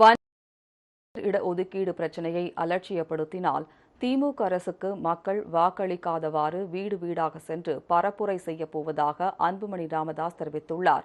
வன் இடஒதுக்கீடு பிரச்சினையை அலட்சியப்படுத்தினால் திமுக அரசுக்கு மக்கள் வாக்களிக்காதவாறு வீடு வீடாக சென்று பரப்புரை செய்யப்போவதாக அன்புமணி ராமதாஸ் தெரிவித்துள்ளார்.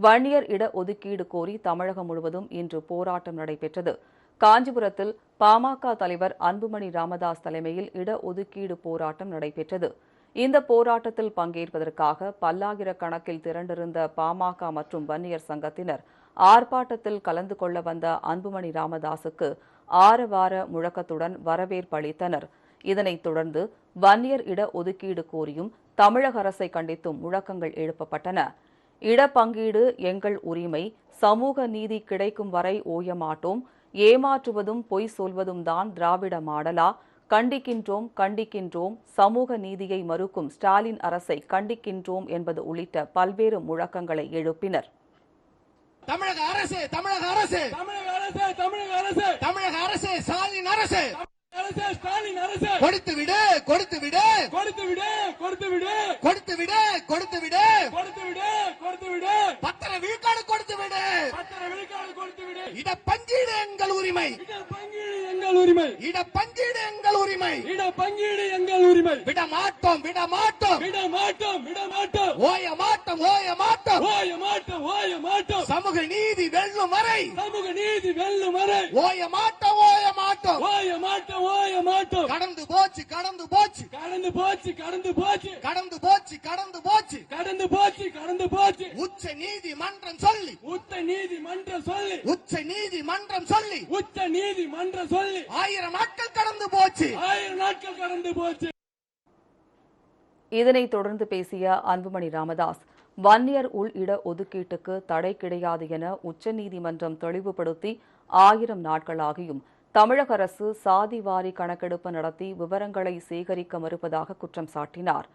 வன்னியர் இடஒதுக்கீடு கோரி தமிழகம் முழுவதும் இன்று போராட்டம் நடைபெற்றது. காஞ்சிபுரத்தில் பாமக தலைவர் அன்புமணி ராமதாஸ் தலைமையில் இடஒதுக்கீடு போராட்டம் நடைபெற்றது. இந்த போராட்டத்தில் பங்கேற்பதற்காக பல்லாயிரக்கணக்கில் திரண்டிருந்த பாமக மற்றும் வன்னியர் சங்கத்தினர் ஆர்ப்பாட்டத்தில் கலந்து கொள்ள வந்த அன்புமணி ராமதாசுக்கு ஆரவார முழக்கத்துடன் வரவேற்பளித்தனர் இதனைத் தொடர்ந்து வன்னியர் இட ஒதுக்கீடு கோரியும் தமிழக அரசை கண்டித்தும் முழக்கங்கள் எழுப்பப்பட்டன. இடப்பங்கீடு எங்கள் உரிமை சமூக நீதி கிடைக்கும் வரை ஓயமாட்டோம். ஏமாற்றுவதும் பொய் சொல்வதும் தான் திராவிட மாடலா? கண்டிக்கின்றோம் கண்டிக்கின்றோம் சமூக நீதியை மறுக்கும் ஸ்டாலின் அரசை கண்டிக்கின்றோம் என்பது உள்ளிட்ட பல்வேறு முழக்கங்களை எழுப்பினர். தமிழக அரசு தமிழக அரசு தமிழக அரசு தமிழக அரசு. தமிழக அரசு ஸ்டாலின் அரசு. அரசு ஸ்டாலின் அரசு. கொடுத்து விடு கொடுத்து விடு. கொடுத்து விடு கொடுத்து விடு. கொடுத்து விடு கொடுத்து விடு. கொடுத்து விடு கொடுத்து விடு. பத்திர விழுக்காடு கொடுத்து விடு. பத்திர விழுக்காடு கொடுத்து விடு. இட பங்கீடு எங்கள் உரிமை. இட பங்கீடு எங்கள் உரிமை. இட பங்கீடு பங்கீடு எங்கள் உரிமை. விட மாட்டோம் விட மாட்டோம். விட மாட்டோம் விட மாட்டோம். ஓய மாட்டோம் ஓய மாட்டோம். ஓய மாட்டோம் ஓய மாட்டோம். சமூக நீதி வெல்லும் வரை. சமூக நீதி வெல்லும் வரை. ஓய மாட்டோம் மாட்டோம். ஓய மாட்டோம் ஓய மாட்டோம். கடந்து போச்சு கடந்து போச்சு. கடந்து போச்சு கடந்து போச்சு. கடந்து போச்சு கடந்து போச்சு. கடந்து போச்சு கடந்து போச்சு. உச்ச நீதிமன்றம் சொல்லி. உச்ச நீதிமன்றம் சொல்லி. உச்ச நீதிமன்றம் சொல்லி. உச்ச நீதிமன்றம் சொல்லி. ஆயிரம் நாட்கள் கடந்து போச்சு. ஆயிரம் நாட்கள் கடந்து போச்சு. இதனைத் தொடர்ந்து பேசிய அன்புமணி ராமதாஸ் வன்னியர் உள் இட ஒதுக்கீட்டுக்கு தடை கிடையாது என உச்சநீதிமன்றம் தெளிவுபடுத்தி ஆயிரம் நாட்களாகியும் தமிழக அரசு சாதிவாரி கணக்கெடுப்பு நடத்தி விவரங்களை சேகரிக்க மறுப்பதாக குற்றம் சாட்டினார்.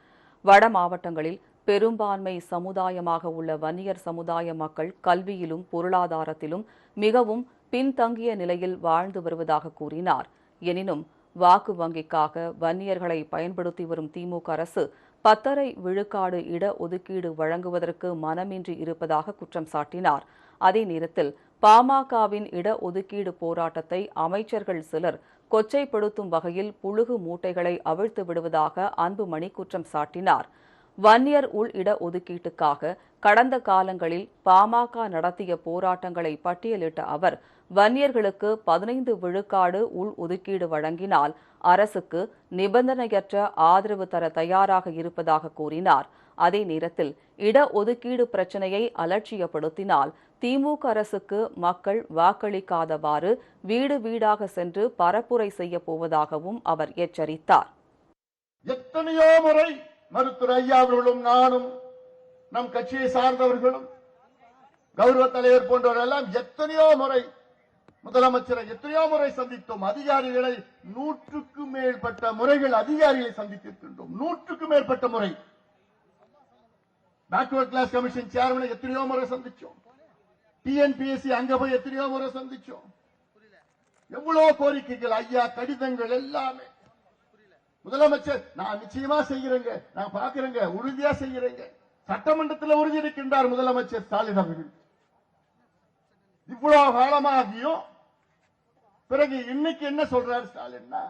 வட மாவட்டங்களில் பெரும்பான்மை சமுதாயமாக உள்ள வன்னியர் சமுதாய மக்கள் கல்வியிலும் பொருளாதாரத்திலும் மிகவும் பின்தங்கிய நிலையில் வாழ்ந்து வருவதாக கூறினார். எனினும் வாக்கு வங்கிக்காக வன்னியர்களை பயன்படுத்தி வரும் திமுக அரசு பத்தரை விழுக்காடு இட ஒதுக்கீடு வழங்குவதற்கு மனமின்றி இருப்பதாக குற்றம் சாட்டினார். அதே நேரத்தில் பாமகவின் இட ஒதுக்கீடு போராட்டத்தை அமைச்சர்கள் சிலர் கொச்சைப்படுத்தும் வகையில் புழுகு மூட்டைகளை அவிழ்த்து விடுவதாக அன்புமணி குற்றம் சாட்டினார். வன்னியர் உள் இட ஒதுக்கீட்டுக்காக கடந்த காலங்களில் பாமக நடத்திய போராட்டங்களை பட்டியலிட்ட அவர் வன்னியர்களுக்கு பதினைந்து விழுக்காடு உள் ஒதுக்கீடு வழங்கினால் அரசுக்கு நிபந்தனையற்ற ஆதரவு தர தயாராக இருப்பதாக கூறினார். அதே நேரத்தில் இட ஒதுக்கீடு பிரச்சினையை அலட்சியப்படுத்தினால் திமுக அரசுக்கு மக்கள் வாக்களிக்காதவாறு வீடு வீடாக சென்று பரப்புரை செய்யப் போவதாகவும் அவர் எச்சரித்தார். எத்தனையோ முறை மருத்துவர் ஐயா அவர்களும் நானும் நம் கட்சியை சார்ந்தவர்களும் கௌரவ தலைவர் போன்றவர் எல்லாம் எத்தனையோ முறை முதலமைச்சரை எத்தனையோ முறை சந்தித்தோம். அதிகாரிகளை நூற்றுக்கு மேற்பட்ட முறைகள் அதிகாரிகளை சந்தித்திருக்கின்றோம். நூற்றுக்கு மேற்பட்ட முறை. பேக்வர்ட் கிளாஸ் கமிஷன் சேர்மனை எத்தனையோ முறை சந்திச்சோம். டிஎன்பிஎஸ்சி அங்க போய் எத்தனையோ முறை சந்திச்சோம். எவ்வளவு கோரிக்கைகள் ஐயா கடிதங்கள் எல்லாமே. முதலமைச்சர் நான் நிச்சயமா செய்கிறேங்க. நான் பாக்குறேங்க உறுதியா செய்கிறேங்க. சட்டமன்றத்தில் உறுதி இருக்கின்றார் முதலமைச்சர் ஸ்டாலின் அவர்கள். இவ்வளவு காலமாகியும் பிறகு இன்னைக்கு என்ன சொல்றாரு ஸ்டாலின்னா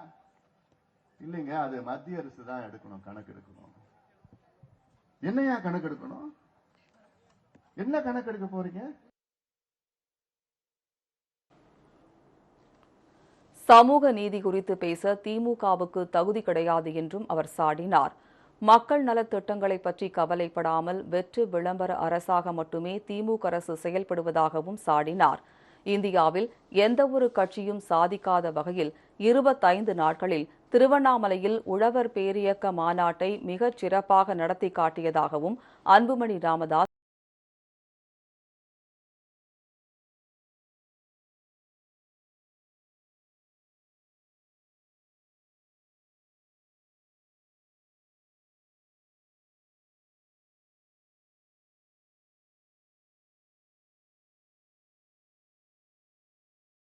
இல்லைங்க அது மத்திய அரசு தான் எடுக்கணும் கணக்கு எடுக்கணும். என்னையா கணக்கு எடுக்கணும் என்ன கணக்கு எடுக்க போறீங்க? சமூக நீதி குறித்து பேச திமுகவுக்கு தகுதி கிடையாது என்றும் அவர் சாடினார். மக்கள் நலத் திட்டங்களை பற்றி கவலைப்படாமல் வெற்று விளம்பர அரசாக மட்டுமே திமுக அரசு செயல்படுவதாகவும் சாடினார். இந்தியாவில் எந்தவொரு கட்சியும் சாதிக்காத வகையில் இருபத்தைந்து நாட்களில் திருவண்ணாமலையில் உழவர் பேரியக்க மாநாட்டை மிகச் சிறப்பாக நடத்தி காட்டியதாகவும் அன்புமணி ராமதாஸ்